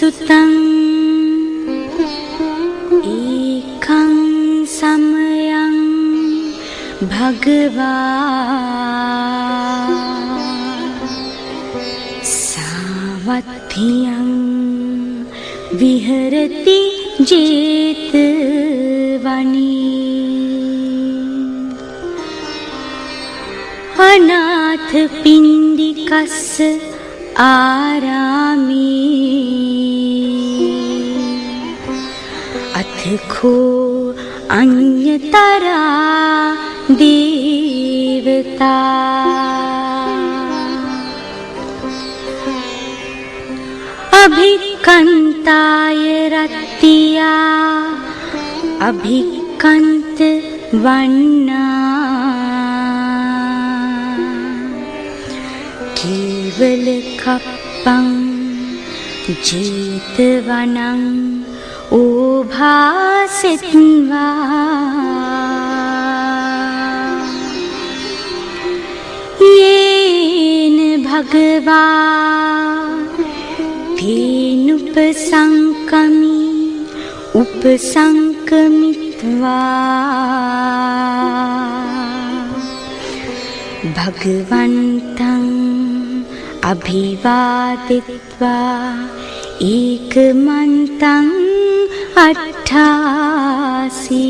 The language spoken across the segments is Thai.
सुतं। एकं समयं भगवां। विहरति जेतवणी अनाथ पिण्डिकस्य आरामि। िखो अन्यतरा देवता। अभिकन्ताय रत्या अभिकन्त अभवना केवलकप्पं जीतवनम् उभाषिन्वा येन भगवा तेनुपसङ्कमि उपसङ्कमित्वा भगवन्तम् अभिवादित्वा एकमन्तम् अट्ठासी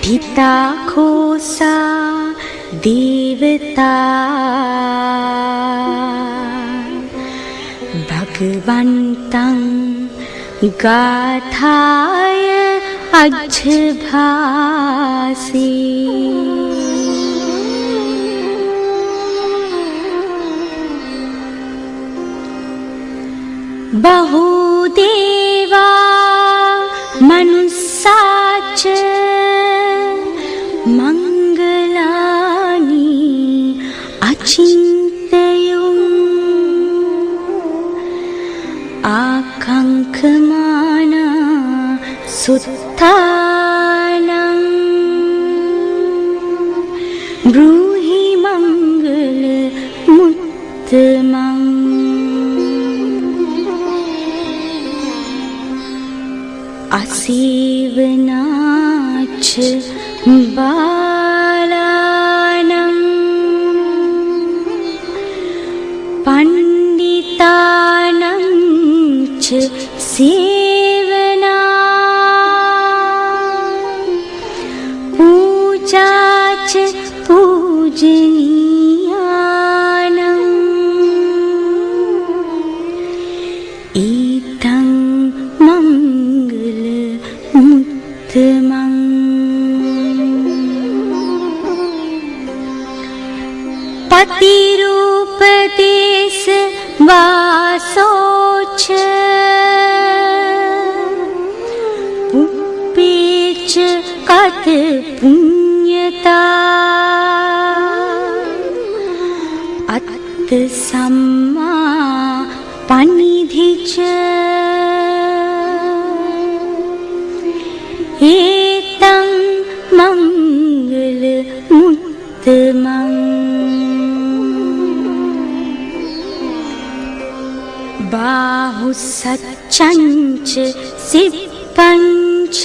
अट्ठिमण्टिता खोसा देवता। भगवन्तं गाथाय अज्भासी। අජ්ජභාසී බහුදේවා මනුස්සාච මංගලානි අචින්තයුම් ආකංකමාන සුත්තානං असीव नाच बा बाहुसच्चञ्च सिप्पञ्च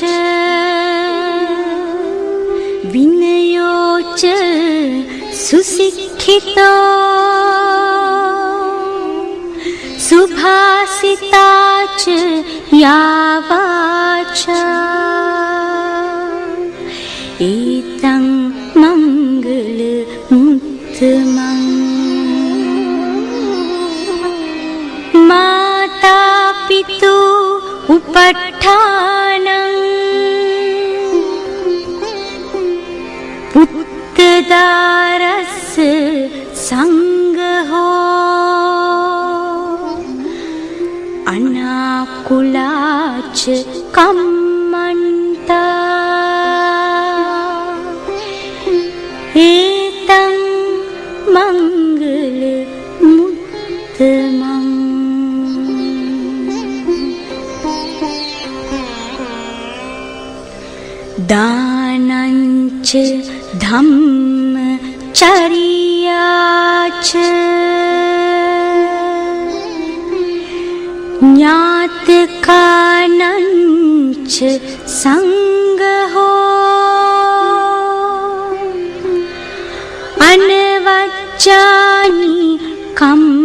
विनयो च सुशिक्षितो। सुभासिता च यावाच। एतं मङ्गलमुत्तमम् उपट्ठानम् पुत्रदारस्य सङ्गहो अनाकुलाच कम्मन्ता दानञ्च धम्मचर्या च ज्ञातकानञ्च सङ्गहो अनवचानि कम्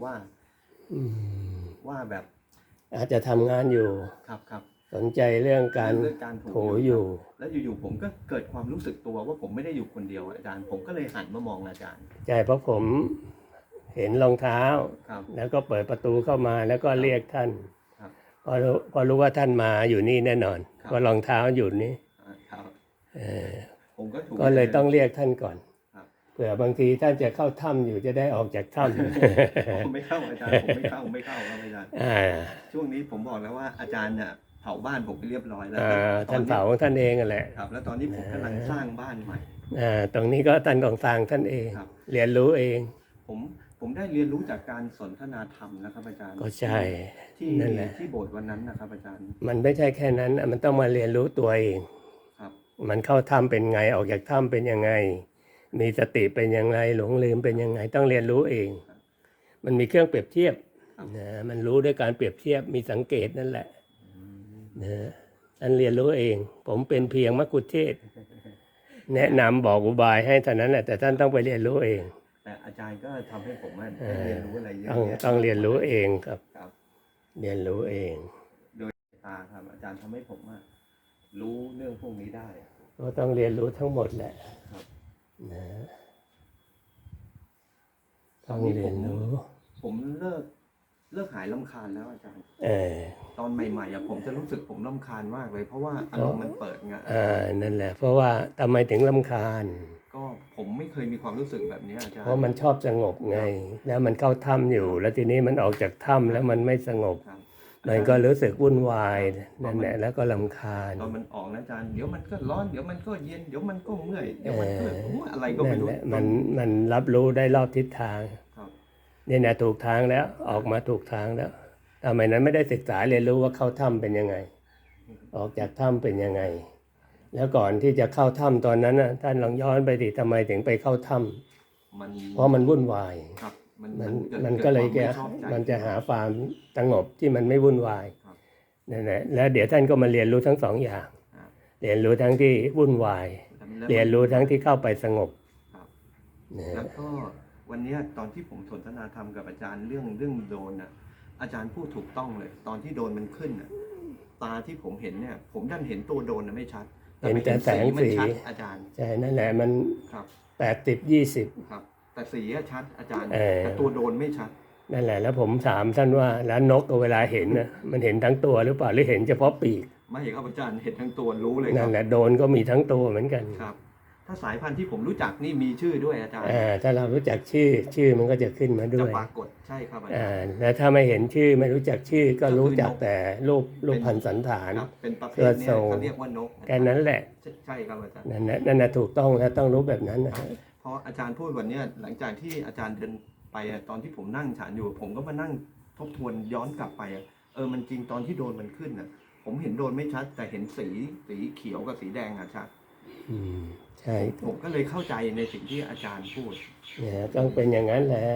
วว่าอืมว่าแบบ อาจจะทำงานอยู่ครับครับสนใจเรื่องการเรื่องการถูโถอยู่ แล้วอยู่ๆผมก็เกิดความรู้สึกตัวว่าผมไม่ได้อยู่คนเดียวอาจารย์ ผมก็เลยหันมามองอาจารย์ใช่เพราะผมเห็นรองเท้าครับแล้วก็เปิดประตูเข้ามาแล้วก็เรียกท่านครับพอรู้พอรู้ว่าท่านมาอยู่นี่แน่นอนครับเพราะรองเท้าอยู่นี่อ่าครับเออผมก็ถูกก็เลยต้องเรียกท่านก่อนครับเผื่อบางทีท่านจะเข้าถ้ำอยู่จะได้ออกจากถ้ผมไม่เข้าอาจารย์ผมไม่เข้าผมไม่เข้าครับอาจารย์ำอ่าช่วงนี้ผมบอกแล้วว่าอาจารย์เนี่ยเผาบ้านผมไปเรียบร้อยแล้วอ่าตอท่านเผาของท่านเองนั่นแหละครับ แล้วตอนนี้ผมกำลังสร้างบ้านใหม่อ่าตรงนี้ก็ท่านของทางท่านเองครับเรียนรู้เอง ผมผมได้เรียนรู้จากการสนทนาธรรมนะครับอาจารย์ ก็ใช่ที่นั่นแหละที่โบสถ์วันนั้นนะครับอาจารย์ มันไม่ใช่แค่นั้นนะมันต้องมาเรียนรู้ตัวเองครับ มันเข้าถ้ำเป็นไงออกจากถ้ำเป็นยังไง มีสติเป็นยังไงหลงลืมเป็นยังไงต้องเรียนรู้เอง มันมีเครื่องเปรียบเทียบนะมันรู้ด้วยการเปรียบเทียบมีสังเกตนั่นแหละนะท่านเรียนรู้เอง ผมเป็นเพียงมักคุเทศก์แนะนำบอกอุบายให้เท่านั้นแหละแต่ท่านต้องไปเรียนรู้เอง แต่อาจารย์ก็ทำให้ผมอะเอได้อเรียนรู้อะไรเยอะต้องแยะต้องเรียนรู้เองครับครับเรียนรู้เองตาครับอาจารย์ทำให้ผมอะรู้เรื่องพวกนี้ได้ ก็ต้องเรียนรู้ทั้งหมดแหละครับ นะต้องเรียนรู้ผมเลิกเลิกหายลำคาญแล้วอาจารย์เออตอนใหม่ๆอะผมจะรู้สึกผมลำคาญมากเลย เพราะว่าอารมณ์มันเปิดไงอ่านั่นแหละ เพราะว่าทำไมถึงลำคาญ ก็ผมไม่เคยมีความรู้สึกแบบนี้อาจารย์เพราะมันชอบสงบไง แล้วมันเข้าถ้ำอยู่ แล้วทีนี้มันออกจากถ้ำแล้วมันไม่สงบครับ มันก็รู้สึกวุ่นวายนั่นแหละแล้วก็ลำคาญตอนมันออกนะอาจารย์เดี๋ยวมันก็ร้อนเดี๋ยวมันก็เย็นเดี๋ยวมันก็เมื่อยเดี๋ยวมันก็เออโอ้ยอะไรก็นั่ไม่นรู้แหละมันมันรับรู้ได้รอบทิศทางครับนี่นะถูกทางแล้วออกมาถูกทางแล้วทำไมนั้นไม่ได้ศึกษาเรียนรู้ว่าเข้าถ้ำเป็นยังไง ออกจากถ้ำเป็นยังไง แล้วก่อนที่จะเข้าถ้ำตอนนั้นนะท่านลองย้อนไปดิทำไมถึงไปเข้าถ้ำมันเพราะมันวุ่นวายครับ มันมันกิดมันก็เลยกิแกดความไม่ชอบใจมันจะหาความสงบที่มันไม่วุ่นวายครับนั่นแหละแล้วเดี๋ยวท่านก็มาเรียนรู้ทั้งสองอย่างครับเรียนรู้ทั้งที่วุ่นวายแล้วเรียนรู้ทั้งที่เข้าไปสงบครับนะแล้วก็วันเนี้ยตอนที่ผมสนทนาธรรมกับอาจารย์เรื่องเรื่องโดรนน่ะอาจารย์พูดถูกต้องเลย ตอนที่โดรนมันขึ้นน่ะตาที่ผมเห็นเนี่ย ผมดันเห็นตัวโดรนน่ะไม่ชัดเห็นแต่แสงมันสีชัดอาจารย์ใช่นั่นแหละมันครับแปดสิบยี่สิบครับ แต่สีอะชัดอาจารย์ เออ แต่ตัวโดรนไม่ชัด นั่นแหละแล้วผมถามท่านว่าแล้วนกเวลาเห็นนะมันเห็นทั้งตัวหรือเปล่าหรือเห็นเฉพาะปีกไม่ครับอาจารย์เห็นทั้งตัวรู้เลยคนั่รันบแหละโดนก็มีทั้งตัวเหมือนกันครับ ถ้าสายพันธุ์ที่ผมรู้จักนี่มีชื่อด้วยอาจารย์ อ่าถ้าเรารู้จักชื่อชื่อมันก็จะขึ้นมาด้จะวยปรากฏใช่ครับอาจาอ่ารย์แล้วถ้าไม่เห็นชื่อไม่รู้จักชื่อก็ก็คือรู้จักนกแต่รูปรูปพันสันฐาน ครับเป็นประเภเสื้ทอเนี้ทรงเขาเรียกว่านกแค่นั้นแหละ ใช่ใช่ครับอาจารย์ นั่นนะนั่นนะถูกต้องแล้วต้องรู้แบบนั้นนะพ ออาจารย์พูดวันเนี้ยหลังจากที่อาจารย์เดินไปอะตอนที่ผมนั่งฉันอยู่ ผมก็มานั่งทบทวนย้อนกลับไปอะเออมันจริงตอนที่โดนมันขึ้นอะ ผมเห็นโดนไม่ชัด แต่เห็นสีสีเขียวกับสีแดงอะชัดอืมใช่ผมก็เลยเข้าใจในสิ่งที่อาจารย์พูดเนี่ยต้องเป็นอย่างนั้นแหละ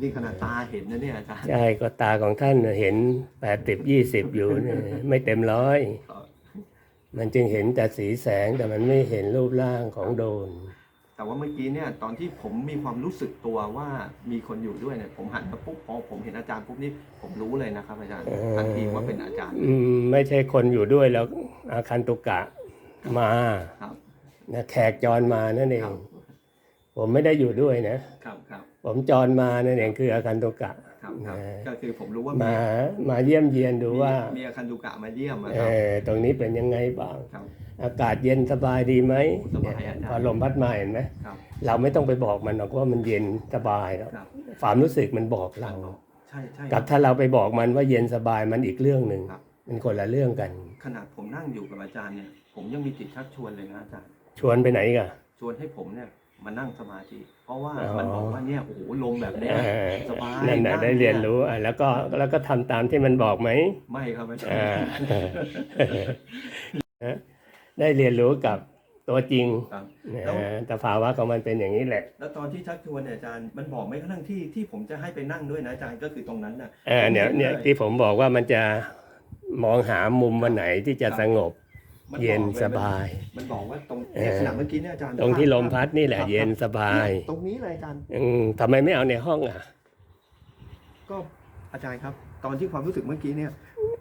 นี่ขนาดตาเห็นนะเนี่ยอาจารย์ใช่ก็ตาของท่านน่ะเห็นแปดสิบยี่สิบอยู่เนี่ยไม่เต็มร้อยครับมันจึงเห็นแต่สีแสงแต่มันไม่เห็นรูปร่างของโดน แแต่ว่าเมื่อกี้เนี่ยตอนที่ผมมีความรู้สึกตัวว่ามีคนอยู่ด้วยเนี่ยผมหันมาปุ๊บพอผมเห็นอาจารย์ปุ๊บนี่ผมรู้เลยนะครับอาจารย์เออทันทีว่าเป็นอาจารย์อืมไม่ใช่คนอยู่ด้วยแล้วอาคันตุกะมาครับนะแขกจรมานั่นเอครังบผมไม่ได้อยู่ด้วยนะครับครับผมจรมานั่นเองคืออาคันตุกะครับครับนะก็คือผมรู้ว่ามามาเยี่ยมเยียนดูว่ามีอาคันดุกะมาเยี่ยมอะเอครับอตรงนี้เป็นยังไงบ้างครับ อากาศเย็นสบายดีไหมโอ้สบายเนี่ยอาจารย์พอลมพัดมาเห็นไหมครับเราไม่ต้องไปบอกมันหรอกว่ามันเย็นสบายแล้วครับความรู้สึกมันบอกเราใช่ใช่กับถ้าเราไปบอกมันว่าเย็นสบายมันอีกเรื่องหนึ่งครับมันคนละเรื่องกัน ขนาดผมนั่งอยู่กับอาจารย์เนี่ยผมยังมีจิตชักชวนเลยนะอาจารย์ ชวนไปไหนอีกันชวนให้ผมเนี่ยมานั่งสมาธิเพราะว่าอ๋อมันบอกว่าเนี่ยโอ้โหลมแบบเนี้ยสบายนั่นแหละนั่งได้เรียนรู้อะแล้วก็แล้วก็ทำตามที่มันบอกไหมไม่ครับอาจารอ่าย์ ได้เรียนรู้กับตัวจริงครับนะแล้ว แต่ภาวะของมันเป็นอย่างนี้แหละ แล้วตอนที่ชักชวนเนี่ยอาจารย์มันบอกไม่กระทั่งที่ที่ผมจะให้ไปนั่งด้วยนะอาจารย์ก็คือตรงนั้นน่ะ เออเนี่ยเนี่ยที่ผมบอกว่ามันจะมองหามุมวันไหนที่จะสงบมันบอกเย็นลสบาย มันบอกว่าตรงเออเนี่ยขณะเมื่อกี้เนี่ยอาจารย์ตรงที่ลมพัดนี่แหละครับเย็นสบายเนี่ยตรงนี้เลยอาจารย์ อืมทำไมไม่เอาในห้องอะ ก็อาจารย์ครับ ตอนที่ความรู้สึกเมื่อกี้เนี่ย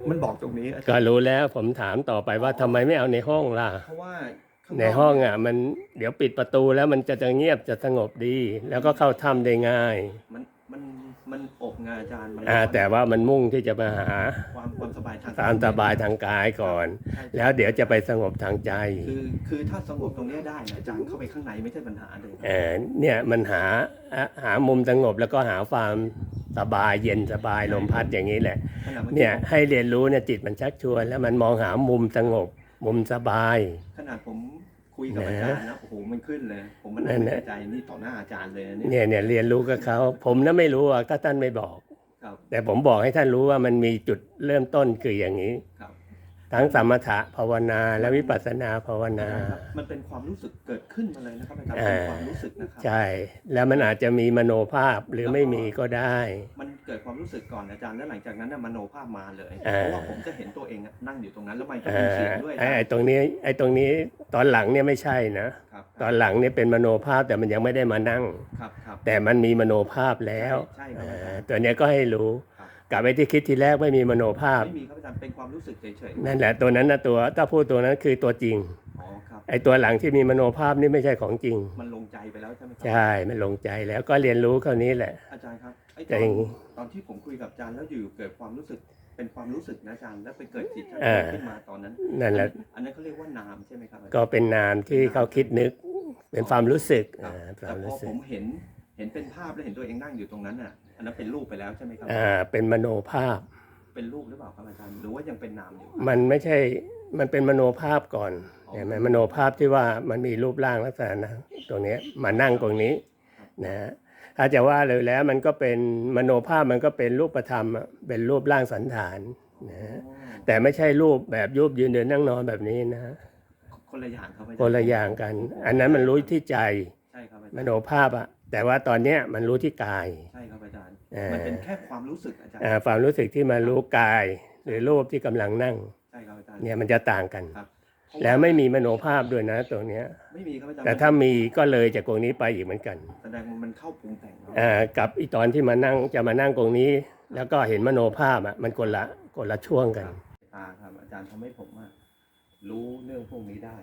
มันบอกตรงนี้อาจารย์ก็รู้แล้วผมถามต่อไปว่าทำไมไม่เอาในห้องล่ะ เพราะว่าข้างในห้องอะ มันเดี๋ยวปิดประตูแล้วมันจะจะเงียบจะสงบดี แล้วก็เข้าถ้ำได้ง่าย มันมันมันอกงานอาจารย์มันอ่า แต่ว่ามันมุ่งที่จะมาหาความความสบายทางตามสบายทางกายก่อน ใช่แล้วเดี๋ยวจะไปสงบทางใจ คือคือถ้าสงบตรงเนี้ยได้นะอาจารย์เข้าไปข้างในไม่ใช่ปัญหาเลยเออเนี่ยมันหาอะหามุมสงบแล้วก็หาความ สบายเย็นสบายลมพัดอย่างนี้แหละขณะเมื่อเนี่กี้ยให้เรียนรู้เนี่ยจิตมันชักชวน แล้วมันมองหามุมสงบ มุมสบาย ขนาดผมคุยกับอาจารย์นะโอ้โหมันขึ้นเลย ผมมันนั่นั่งนแหในละใจนี่ต่อหน้าอาจารย์เลยนะเนี่เนี่ยยเนี่ยเรียนรู้กับเขาผมน่ะไม่รู้อะถ้าท่านไม่บอกครับแต่ผมบอกให้ท่านรู้ว่ามันมีจุดเริ่มต้นคืออย่างนี้ครับ ทั้งสมถะภาวนาและวิปัสสนาภาวนา มันเป็นความรู้สึกเกิดขึ้นมาเลยนะครับอาจารย์อ่าเป็นความรู้สึกนะครับใช่ แล้วมันอาจจะมีมโนภาพหรือไม่มีก็ได้ มันเกิดความรู้สึกก่อนอาจารย์แล้วหลังจากนั้นน่ะมโนภาพมาเลยอ่าเพราะว่าผมจะเห็นตัวเองอะนั่งอยู่ตรงนั้นแล้วมันก็เอ่มีเสียองด้วยไอ้ไอ้ตรงนี้ไอ้ตรงนี้ตอนหลังเนี่ยไม่ใช่นะครับตอนหลังเนี่ยเป็นมโนภาพแต่มันยังไม่ได้มานั่งครับครับแต่มันมีมโนภาพแล้วใช่ครับอาจารย์เอ่อตัวเนี้ยก็ให้รู้ ครับกับไอ้ที่คิดทีแรกไม่มีมโนภาพ ไม่มีครับอาจารย์เป็นความรู้สึกเฉยๆนั่นแหละตัวนั้นนะตัวถ้าพูดตัวนั้นคือตัวจริงอ๋อครับ ไอ้ตัวหลังที่มีมโนภาพนี่ไม่ใช่ของจริง มันลงใจไปแล้วใช่ไหมครัใช่ มันลงใจแล้วก็เรียนรู้คราวนี้แหละ อาจารย์ครับไอ้ตแต่อนอย่างตอนที่ผมคุยกับอาจารย์แล้วอยู่เกิดความรู้สึกเป็นความรู้สึกนะอาจารย์แล้วไปเกิดจิตชักเออ ขึ้นมาตอนนั้น นั่นแหละ อันนั้นเขาเรียกว่านามใช่ไหมครับอาจารย์ ก็เป็นนามที่เขาคิดนึก เป็นความรู้สึกครับอ่าคแต่วามพรู้อสึผก มเห็นเห็นเป็นภาพแล้วเห็นตัวเองนั่งอยู่ตรงนั้นน่ะ อันนั้นเป็นรูปไปแล้วใช่ไหมครับอ่าเป็นมโนภาพ เป็นรูปหรือเปล่าครับอาจารย์หรือว่ายังเป็นนามอยู่มันไม่ใช่มันเป็นมโนภาพก่อนอ๋อเห็นไหมมโนภาพที่ว่ามันมีรูปร่างลักษณะนะตรงเนี้ยมานั่งตรงนี้นะถ้าจะว่าเลยแล้วมันก็เป็นมโนภาพมันก็เป็นรูปธรรมอะเป็นรูปร่างสันฐานนะอ๋อแต่ไม่ใช่รูปแบบยุบยืนเดินนั่งนอนแบบนี้นะคนละอย่างครับอาจารย์คนละอย่างกัน อันนั้นมันรู้ที่ใจใช่ครับอาจารย์มโนภาพอะ แต่ว่าตอนเนี้ยมันรู้ที่กาย ใช่ครับอาจารย์ เอ่อ มันเป็นแค่ความรู้สึกอาจารย์ อ่าความรู้สึกที่มารู้กาย หรือรูปที่กำลังนั่ง ใช่ครับอาจารย์เนี่ยมันจะต่างกันครับเพราะาแล้วไม่มีมโนภาพด้วยนะตรงเนี้ย ไม่มีครับอาจารย์แต่ถ้ามีก็เลยจากตรงนี้ไปอีกเหมือนกันแสดงว่ามันเข้าปรุงแต่งเนาะอ่ากับอีตอนที่มานั่งจะมานั่งตรงนี้ แล้วก็เห็นมโนภาพอะมันคนละคนละช่วงกันตาครับอาจารย์ทำให้ผมอะรู้เรื่องพวกนี้ได้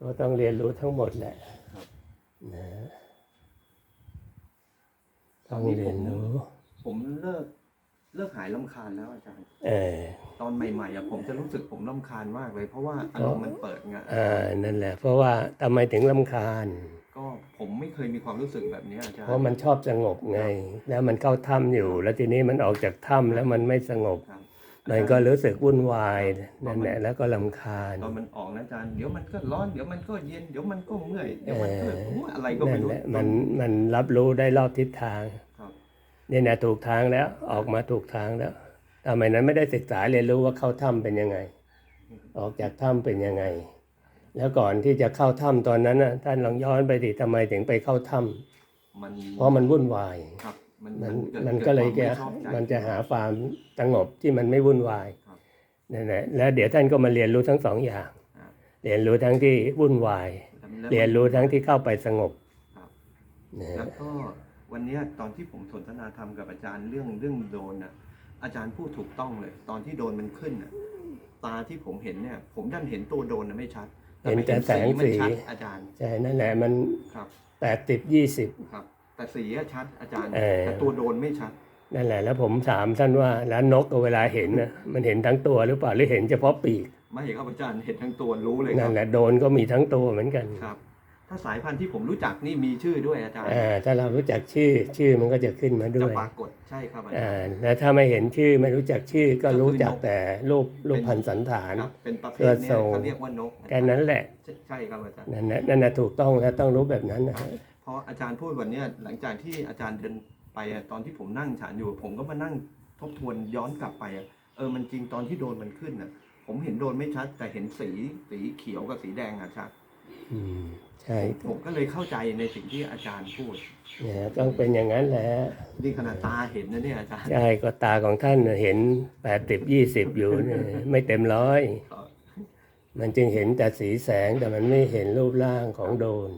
ก็ต้องเรียนรู้ทั้งหมดแหละครับ นะ ต้องเรียนรู้ผมเลิกเลิกหายลำคาญแล้วอาจารย์เออตอนใหม่ๆอะผมจะรู้สึกผมลำคาญมากเลย เพราะว่าอารมณ์มันเปิดไงอ่านั่นแหละ เพราะว่าทำไมถึงลำคาญ ก็ผมไม่เคยมีความรู้สึกแบบนี้อาจารย์เพราะมันชอบสงบไง แล้วมันเข้าถ้ำอยู่ แล้วทีนี้มันออกจากถ้ำแล้วมันไม่สงบครับ มันก็รู้สึกวุ่นวายนั่นแหละแล้วก็ลำคาญตอนมันออกนะอาจารย์เดี๋ยวมันก็ร้อนเดี๋ยวมันก็เย็นเดี๋ยวมันก็เมื่อยเดี๋ยวมันก็เออโอ้ยอะไรก็นั่ไม่นรู้แหละมันมันรับรู้ได้รอบทิศทางครับเนี่ยนะถูกทางแล้วออกมาถูกทางแล้วทำไมนั้นไม่ได้ศึกษาเรียนรู้ว่าเข้าถ้ำเป็นยังไง ออกจากถ้ำเป็นยังไง แล้วก่อนที่จะเข้าถ้ำตอนนั้นนะท่านลองย้อนไปดิทำไมถึงไปเข้าถ้ำมันเพราะมันวุ่นวายครับ มันมันกิดมันก็เลยกิจะดความไชอบใจมันจะหาความสงบที่มันไม่วุ่นวายครับนั่นแหละแล้วเดี๋ยวท่านก็มาเรียนรู้ทั้งสองอย่างครับเรียนรู้ทั้งที่วุ่นวายแล้วเรียนรู้ทั้งที่เข้าไปสงบครับนะแล้วก็วันเนี้ยตอนที่ผมสนทนาธรรมกับอาจารย์เรื่องเรื่องโดรนน่ะอาจารย์พูดถูกต้องเลย ตอนที่โดรนมันขึ้นน่ะตาที่ผมเห็นเนี่ย ผมดันเห็นตัวโดรนน่ะไม่ชัดเห็นแต่แสงมันสีชัดอาจารย์ใช่นั่นแหละมันครับแปดสิบยี่สิบครับ แต่สีอะชัดอาจารย์ เออ แต่ตัวโดรนไม่ชัด นั่นแหละแล้วผมถามท่านว่าแล้วนกเวลาเห็นนะมันเห็นทั้งตัวหรือเปล่าหรือเห็นเฉพาะปีกไม่ครับอาจารย์เห็นทั้งตัวรู้เลยคนั่รันบแหละโดนก็มีทั้งตัวเหมือนกันครับ ถ้าสายพันธุ์ที่ผมรู้จักนี่มีชื่อด้วยอาจารย์ อ่าถ้าเรารู้จักชื่อชื่อมันก็จะขึ้นมาด้จะวยปรากฏใช่ครับอาจาอ่ารย์แล้วถ้าไม่เห็นชื่อไม่รู้จักชื่อก็ก็คือรู้จักนกแต่รูปรูปพันสันฐาน ครับเป็นประเภเสื้ทอเนี้ทรงเขาเรียกว่านกแค่นั้นแหละ ใช่ใช่ครับอาจารย์ นั่นนะนั่นนะถูกต้องแล้วต้องรู้แบบนั้นนะเพราะอาจารย์พูดวันเนี้ยหลังจากที่อาจารย์เดินไปอะตอนที่ผมนั่งฉันอยู่ ผมก็มานั่งทบทวนย้อนกลับไปอะเออมันจริงตอนที่โดนมันขึ้นอะ ผมเห็นโดนไม่ชัด แต่เห็นสีสีเขียวกับสีแดงอะชัดอืมใช่ผมก็เลยเข้าใจในสิ่งที่อาจารย์พูดเนี่ยต้องเป็นอย่างนั้นแหละนี่ขนาดตาเห็นนะเนี่ยอาจารย์ใช่ก็ตาของท่านน่ะเห็นแปดสิบยี่สิบอยู่เนี่ยไม่เต็มร้อยครับมันจึงเห็นแต่สีแสงแต่มันไม่เห็นรูปร่างของโดน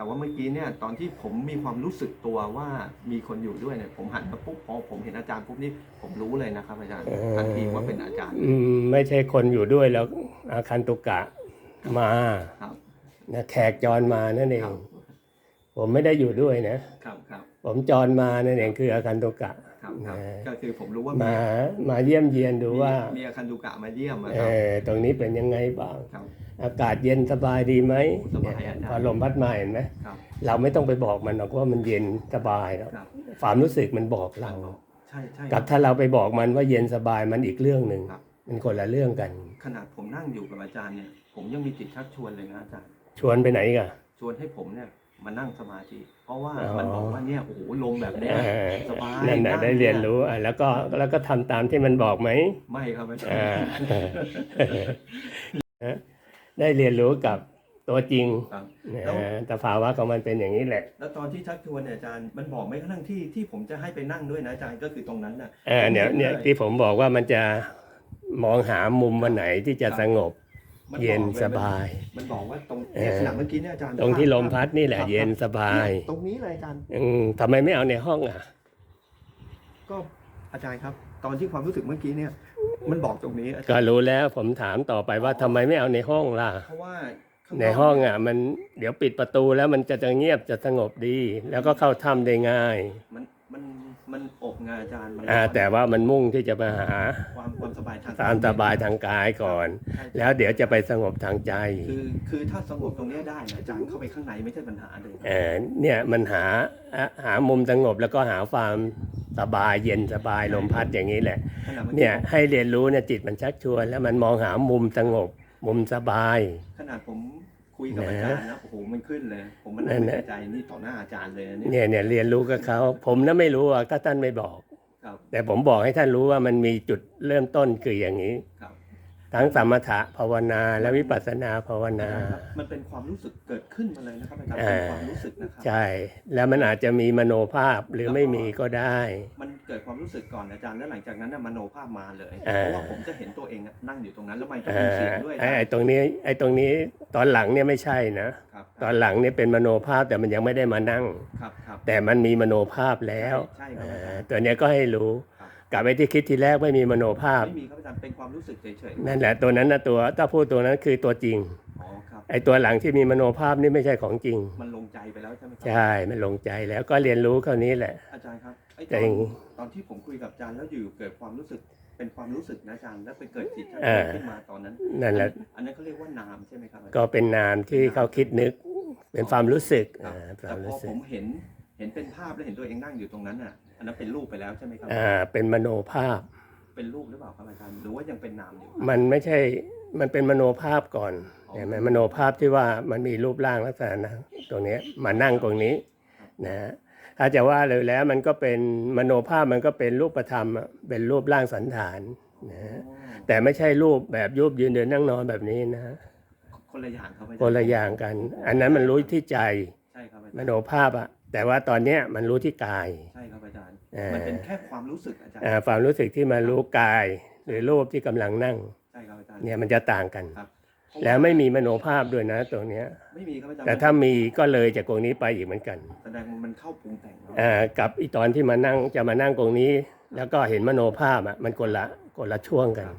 แต่ว่าเมื่อกี้เนี่ยตอนที่ผมมีความรู้สึกตัวว่ามีคนอยู่ด้วยเนี่ยผมหันมาปุ๊บพอผมเห็นอาจารย์ปุ๊บนี่ผมรู้เลยนะครับอาจารย์เออทันทีว่าเป็นอาจารย์อืมไม่ใช่คนอยู่ด้วยแล้วอาคันตุกะมาครับนะแขกจรมานั่นเอครังบผมไม่ได้อยู่ด้วยนะครับครับผมจรมานั่นเองคืออาคันตุกะ ครับครับนะก็คือผมรู้ว่ามามาเยี่ยมเยียนดูว่ามีอาคันดูกะมาเยี่ยมอะเอครับอตรงนี้เป็นยังไงบ้างครับอากาศเย็นสบายดีไหมโอ้สบายเนี่ยอาจารย์พอลมพัดมาเห็นไหมครับเราไม่ต้องไปบอกมันหรอกว่ามันเย็นสบายแล้วครับความรู้สึกมันบอกเราใช่ใช่กับถ้าเราไปบอกมันว่าเย็นสบายมันอีกเรื่องหนึ่งครับมันคนละเรื่องกัน ขนาดผมนั่งอยู่กับอาจารย์เนี่ยผมยังมีจิตชักชวนเลยนะอาจารย์ ชวนไปไหนอีกันชวนให้ผมเนี่ยมานั่งสมาธิเพ ราะว่าอ๋อมันบอกว่าเนี่ยโอ้โหลมแบบเนี้ยสบายนั่นแหละนั่งได้เรียนรู้อะแล้วก็แล้วก็ทำตามที่มันบอกไหมไม่ครับอาจารอ่าย์ได้เรียนรู้กับตัวจริงครับนะแล้วแต่ภาวะของมันเป็นอย่างนี้แหละ แล้วตอนที่ชักชวนเนี่ยอาจารย์มันบอกไม่กระทั่งที่ที่ผมจะให้ไปนั่งด้วยนะอาจารย์ก็คือตรงนั้นน่ะเออเนี่ยเนี่ยที่ผมบอกว่ามันจะมองหามุมวันไหนที่จะสงบมันบอก เย็นลสบาย มันบอกว่าตรงเออเนี่ยขนาดเมื่อกี้เนี่ยอาจารย์ตรงที่ลมพัดนี่แหละครับเย็นสบายเนี่ยตรงนี้เลยอาจารย์อืมทำไมไม่เอาในห้องอะ ก็อาจารย์ครับ ตอนที่ความรู้สึกเมื่อกี้เนี่ย มันบอกตรงนี้อาจารย์ก็รู้แล้วผมถามต่อไปว่าทำไมไม่เอาในห้องล่ะเพราะว่าข้างในกห้องอะ มันเดี๋ยวปิดประตูแล้วมันจะจะเงียบจะสงบดี แล้วก็เข้าถ้ำได้ง่าย มันมันมันอบงานอาจารย์มันอ่าแต่ว่ามันมุ่งที่จะมาหาความความสบายทางตามสบายทางกายก่อนใช่แล้วเดี๋ยวจะไปสงบทางใจ คือคือถ้าสงบตรงเนี้ยได้นะอาจารย์เข้าไปข้างในไม่ใช่ปัญหาเลยเออเนี่ยมันหาอะหามุมสงบแล้วก็หาความสบายเย็นสบายลมพัดอย่างนี้แหละขณะเมื่อเนี่กี้ยให้เรียนรู้เนี่ยจิตมันชักชวน แล้วมันมองหามุมสงบ มุมสบาย ขนาดผม คุยกับอาจารย์นะโอ้โหมันขึ้นเลย ผมมันนั่นั่งนไม่แหละแน่ใจนี่ต่อหน้าอาจารย์เลยนะเนี่ยเนี่ยเนี่ยเรียนรู้กับเขา ผมน่ะไม่รู้อะถ้าท่านไม่บอก ครับแต่ผมบอกให้ท่านรู้ว่ามันมีจุดเริ่มต้นคืออย่างนี้ครับ ทั้งสมถะภาวนาและวิปัสสนาภาวนา มันเป็นความรู้สึกเกิดขึ้นมาเลยนะครับอาจารย์อ่าเป็นความรู้สึกนะครับใช่ แล้วมันอาจจะมีมโนภาพหรือไม่มีก็ได้ มันเกิดความรู้สึกก่อนอาจารย์แล้วหลังจากนั้นน่ะมโนภาพมาเลยอ่าเพราะว่าผมจะเห็นตัวเองอะนั่งอยู่ตรงนั้นแล้วมันก็เอ่มีอเสียงด้วยไอ้ไอ้ตรงนี้ไอ้ตรงนี้ตอนหลังเนี่ยไม่ใช่นะครับตอนหลังเนี่ยเป็นมโนภาพแต่มันยังไม่ได้มานั่งครับครับแต่มันมีมโนภาพแล้วใช่ครับเอ่อาจารอย์ตัวเนี้ยก็ให้รู้ครับ กลับไปที่คิดทีแรกไม่มีมโนภาพ ไม่มีครับอาจารย์เป็นความรู้สึกเฉยๆนั่นแหละตัวนั้นนะตัวถ้าพูดตัวนั้นคือตัวจริงอ๋อครับ ไอ้ตัวหลังที่มีมโนภาพนี่ไม่ใช่ของจริง มันลงใจไปแล้วใช่ไหมครัใช่ มันลงใจแล้วก็เรียนรู้คราวนี้แหละ อาจารย์ครับไอ้แต่ตออนย่างตอนที่ผมคุยกับอาจารย์แล้วอยู่เกิดความรู้สึกเป็นความรู้สึกนะอาจารย์แล้วไปเกิดจิตชักเออ ขึ้นมาตอนนั้น นั่นแหละ อันนั้นเขาเรียกว่านามใช่ไหมครับอาจารย์ ก็เป็นนามที่เขาคิดนึก เป็นความรู้สึกครับอ่าคแต่วามพรู้อสึผก มเห็นเห็นเป็นภาพแล้วเห็นตัวเองนั่งอยู่ตรงนั้นอะ อันนั้นเป็นรูปไปแล้วใช่ไหมครับอ่าเป็นมโนภาพ เป็นรูปหรือเปล่าครับอาจารย์หรือว่ายังเป็นนามอยู่มันไม่ใช่มันเป็นมโนภาพก่อนอ๋อเห็นไหมมโนภาพที่ว่ามันมีรูปร่างลักษณะนะตรงเนี้ยมานั่งตรงนี้นะถ้าจะว่าเลยแล้วมันก็เป็นมโนภาพมันก็เป็นรูปธรรมอะเป็นรูปร่างสันฐานนะอ๋อแต่ไม่ใช่รูปแบบยุบยืนเดินนั่งนอนแบบนี้นะคนละอย่างครับอาจารย์คนละอย่างกัน อันนั้นมันรู้ที่ใจใช่ครับอาจารมย์โนภาพอะ แต่ว่าตอนเนี้ยมันรู้ที่กาย ใช่ครับอาจารย์ เอ่อ มันเป็นแค่ความรู้สึกอาจารย์ อ่าความรู้สึกที่มารู้กาย หรือรูปที่กำลังนั่ง ใช่ครับอาจารย์เนี่ยมันจะต่างกันครับแล้วไม่มีมโนภาพด้วยนะตรงเนี้ย ไม่มีครับอาจารย์แต่ถ้ามีก็เลยจากตรงนี้ไปอีกเหมือนกันแสดงว่ามันเข้าปรุงแต่งเนาะอ่ากับอีตอนที่มานั่งจะมานั่งตรงนี้ แล้วก็เห็นมโนภาพอะมันคนละคนละช่วงกันครับ